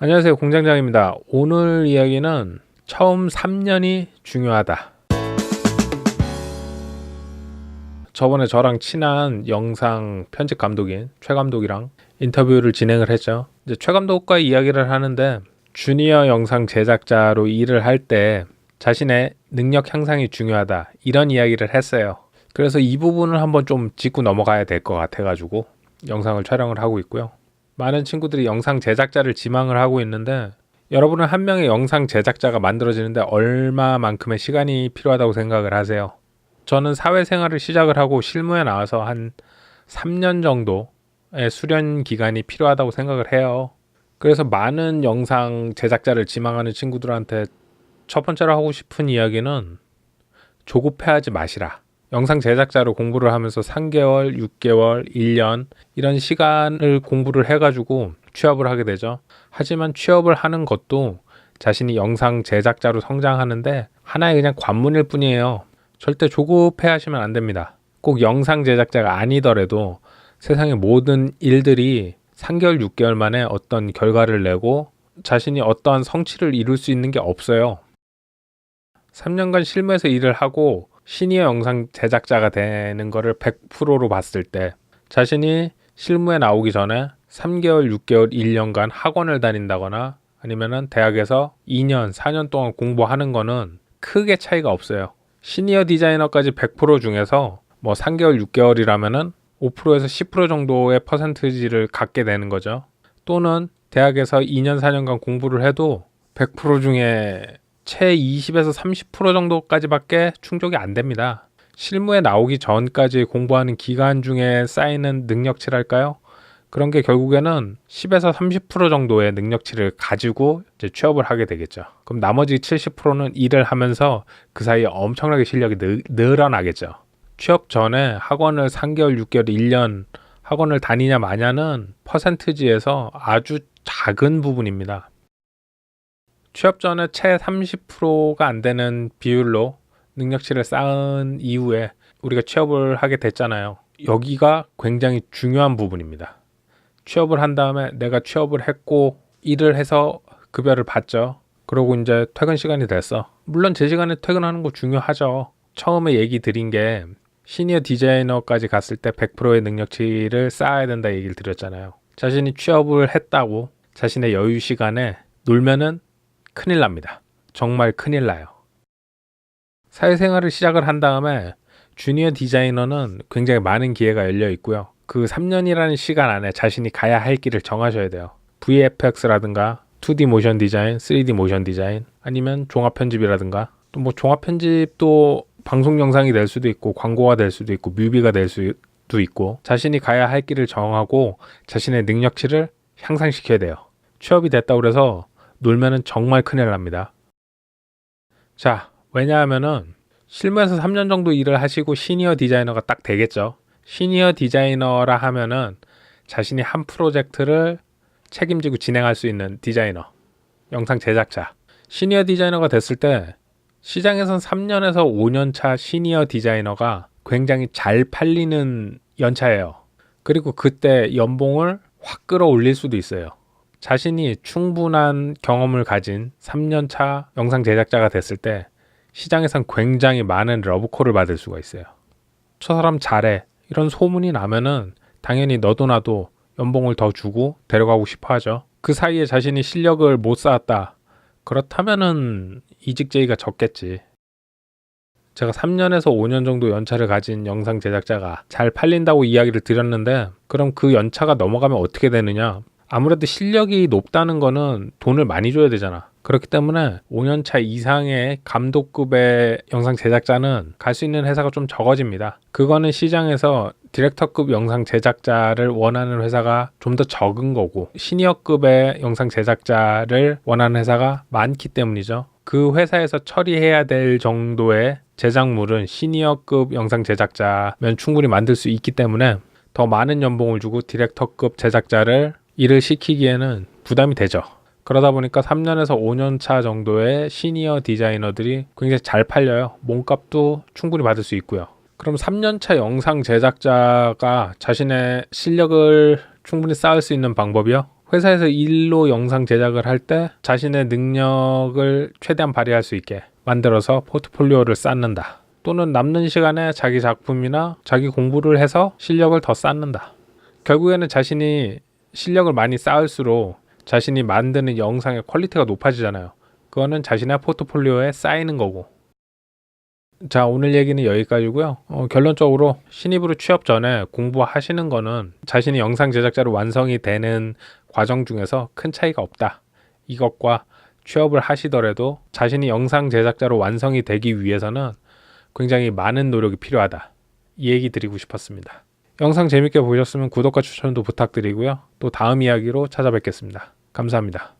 안녕하세요 공장장입니다. 오늘 이야기는 처음 3년이 중요하다. 저번에 저랑 친한 영상 편집 감독인 최 감독이랑 인터뷰를 진행을 했죠. 이제 최 감독과 이야기를 하는데 주니어 영상 제작자로 일을 할 때 자신의 능력 향상이 중요하다. 이런 이야기를 했어요. 그래서 이 부분을 한번 좀 짚고 넘어가야 될 것 같아 가지고 영상을 촬영을 하고 있고요 많은 친구들이 영상 제작자를 지망을 하고 있는데 여러분은 한 명의 영상 제작자가 만들어지는데 얼마만큼의 시간이 필요하다고 생각을 하세요? 저는 사회생활을 시작을 하고 실무에 나와서 한 3년 정도의 수련 기간이 필요하다고 생각을 해요. 그래서 많은 영상 제작자를 지망하는 친구들한테 첫 번째로 하고 싶은 이야기는 조급해하지 마시라. 영상 제작자로 공부를 하면서 3개월, 6개월, 1년 이런 시간을 공부를 해가지고 취업을 하게 되죠. 하지만 취업을 하는 것도 자신이 영상 제작자로 성장하는데 하나의 그냥 관문일 뿐이에요. 절대 조급해 하시면 안 됩니다. 꼭 영상 제작자가 아니더라도 세상의 모든 일들이 3개월, 6개월 만에 어떤 결과를 내고 자신이 어떠한 성취를 이룰 수 있는 게 없어요. 3년간 실무에서 일을 하고 시니어 영상 제작자가 되는 거를 100%로 봤을 때 자신이 실무에 나오기 전에 3개월, 6개월, 1년간 학원을 다닌다거나 아니면은 대학에서 2년, 4년 동안 공부하는 거는 크게 차이가 없어요. 시니어 디자이너까지 100% 중에서 뭐 3개월, 6개월이라면은 5%에서 10% 정도의 퍼센트지를 갖게 되는 거죠. 또는 대학에서 2년, 4년간 공부를 해도 100% 중에 채 20에서 30% 정도까지밖에 충족이 안 됩니다. 실무에 나오기 전까지 공부하는 기간 중에 쌓이는 능력치랄까요? 그런 게 결국에는 10에서 30% 정도의 능력치를 가지고 이제 취업을 하게 되겠죠. 그럼 나머지 70%는 일을 하면서 그 사이에 엄청나게 실력이 늘, 늘어나겠죠. 취업 전에 학원을 3개월, 6개월, 1년 학원을 다니냐 마냐는 퍼센트지에서 아주 작은 부분입니다. 취업 전에 채 30%가 안 되는 비율로 능력치를 쌓은 이후에 우리가 취업을 하게 됐잖아요. 여기가 굉장히 중요한 부분입니다. 취업을 한 다음에 내가 취업을 했고 일을 해서 급여를 받죠. 그러고 이제 퇴근 시간이 됐어. 물론 제 시간에 퇴근하는 거 중요하죠. 처음에 얘기 드린 게 시니어 디자이너까지 갔을 때 100%의 능력치를 쌓아야 된다 얘기를 드렸잖아요. 자신이 취업을 했다고 자신의 여유 시간에 놀면은 큰일 납니다. 정말 큰일 나요. 사회생활을 시작을 한 다음에 주니어 디자이너는 굉장히 많은 기회가 열려 있고요. 그 3년이라는 시간 안에 자신이 가야 할 길을 정하셔야 돼요. VFX라든가 2D 모션 디자인, 3D 모션 디자인, 아니면 종합 편집이라든가 또 뭐 종합 편집도 방송 영상이 될 수도 있고 광고가 될 수도 있고 뮤비가 될 수도 있고 자신이 가야 할 길을 정하고 자신의 능력치를 향상시켜야 돼요. 취업이 됐다 그래서 놀면은 정말 큰일 납니다. 자, 왜냐하면은 실무에서 3년 정도 일을 하시고 시니어 디자이너가 딱 되겠죠. 시니어 디자이너라 하면은 자신이 한 프로젝트를 책임지고 진행할 수 있는 디자이너, 영상 제작자. 시니어 디자이너가 됐을 때 시장에선 3년에서 5년 차 시니어 디자이너가 굉장히 잘 팔리는 연차예요. 그리고 그때 연봉을 확 끌어올릴 수도 있어요. 자신이 충분한 경험을 가진 3년 차 영상 제작자가 됐을 때 시장에선 굉장히 많은 러브콜을 받을 수가 있어요. 저 사람 잘해. 이런 소문이 나면은 당연히 너도 나도 연봉을 더 주고 데려가고 싶어 하죠. 그 사이에 자신이 실력을 못 쌓았다. 그렇다면은 이직 제의가 적겠지. 제가 3년에서 5년 정도 연차를 가진 영상 제작자가 잘 팔린다고 이야기를 드렸는데 그럼 그 연차가 넘어가면 어떻게 되느냐? 아무래도 실력이 높다는 거는 돈을 많이 줘야 되잖아. 그렇기 때문에 5년차 이상의 감독급의 영상 제작자는 갈 수 있는 회사가 좀 적어집니다. 그거는 시장에서 디렉터급 영상 제작자를 원하는 회사가 좀 더 적은 거고 시니어급의 영상 제작자를 원하는 회사가 많기 때문이죠. 그 회사에서 처리해야 될 정도의 제작물은 시니어급 영상 제작자면 충분히 만들 수 있기 때문에 더 많은 연봉을 주고 디렉터급 제작자를 일을 시키기에는 부담이 되죠. 그러다 보니까 3년에서 5년 차 정도의 시니어 디자이너들이 굉장히 잘 팔려요. 몸값도 충분히 받을 수 있고요. 그럼 3년 차 영상 제작자가 자신의 실력을 충분히 쌓을 수 있는 방법이요? 회사에서 일로 영상 제작을 할 때 자신의 능력을 최대한 발휘할 수 있게 만들어서 포트폴리오를 쌓는다. 또는 남는 시간에 자기 작품이나 자기 공부를 해서 실력을 더 쌓는다. 결국에는 자신이 실력을 많이 쌓을수록 자신이 만드는 영상의 퀄리티가 높아지잖아요. 그거는 자신의 포트폴리오에 쌓이는 거고. 자, 오늘 얘기는 여기까지고요. 어, 결론적으로 신입으로 취업 전에 공부하시는 거는 자신이 영상 제작자로 완성이 되는 과정 중에서 큰 차이가 없다. 이것과 취업을 하시더라도 자신이 영상 제작자로 완성이 되기 위해서는 굉장히 많은 노력이 필요하다. 이 얘기 드리고 싶었습니다. 영상 재밌게 보셨으면 구독과 추천도 부탁드리고요. 또 다음 이야기로 찾아뵙겠습니다. 감사합니다.